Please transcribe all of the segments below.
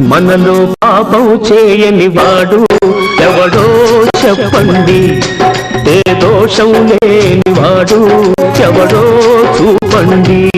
మనలో పాపం చేయని వాడు ఎవడో చెప్పండి. ఏ దోషం లేని వాడు ఎవడో చూపండి.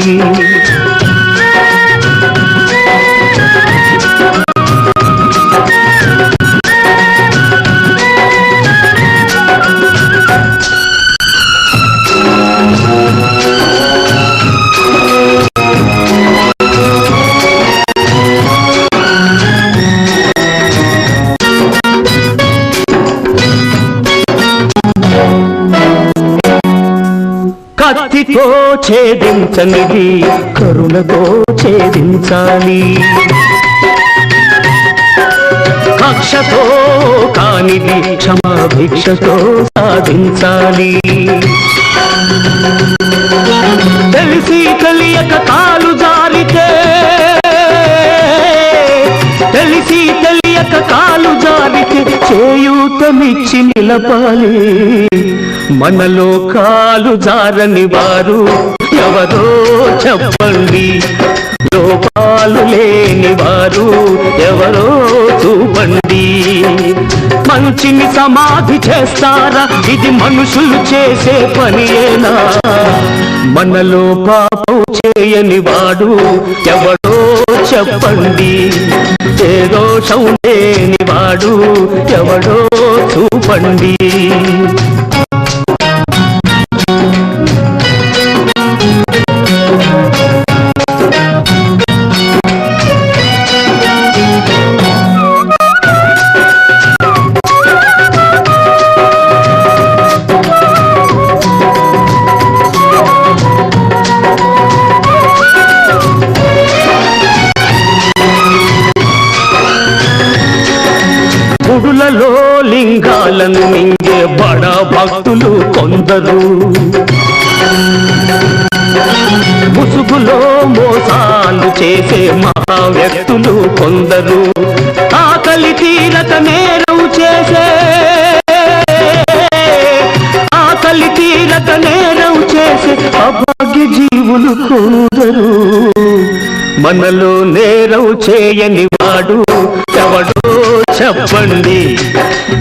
కత్తితో ఛేదించనిది కరుణతో ఛేదించాలి. కక్షతో కానిది క్షమాభిక్షతో సాధించాలి. తెలిసి తెలియక కాలు జారితే తెలిసి తెలియక కాలు జారితే చేయూతమిచ్చి నిలపాలి. మనలో కాలు జారని వారు ఎవరో చెప్పండి. లోపాలు లేని వారు ఎవరో చూపండి. మంచిని సమాధి చేస్తారా? ఇది మనుషులు చేసే పనియేనా? మనలో పాపం చేయని వాడు ఎవడో చెప్పండి. ఏ దోషం లేని వాడు ఎవడో చూపండి. వాళ్ళను మింగే బడ భక్తులు కొందరు. ముసుగులో మోసాలు చేసే మహా వ్యక్తులు కొందరు. ఆకలి తీరక నేరం చేసే ఆకలి తీరక నేరం చేసే అభాగ్య జీవులు కొందరు. మనలో నేరం చేయని వాడు ఎవడో చెప్పండి.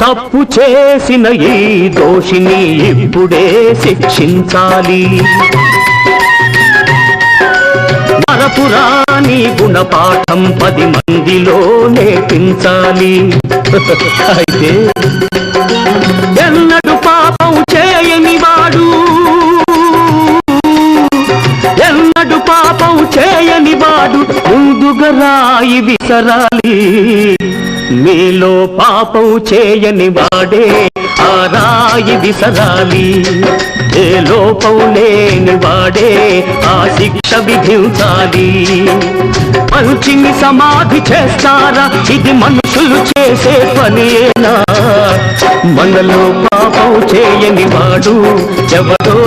తప్పు చేసిన ఈ దోషిని ఇప్పుడే శిక్షించాలి. మరపురాని గుణపాఠం పది మందిలో నేర్పించాలి. అయితే ముందుగా విసరాలి. మీలో పాపం చేయని వాడే ఆ రాయి విసరాలి. ఏ లోపం లేని వాడే ఆ శిక్ష విధించాలి. మంచిని సమాధి చేస్తారా? ఇది మనుషులు చేసే పనేనా? మనలో పాపం చేయని వాడు ఎవరో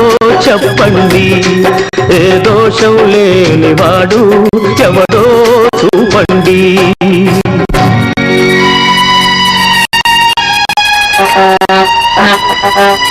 చెప్పండి. ఏ దోషం లేని వాడు Thank you.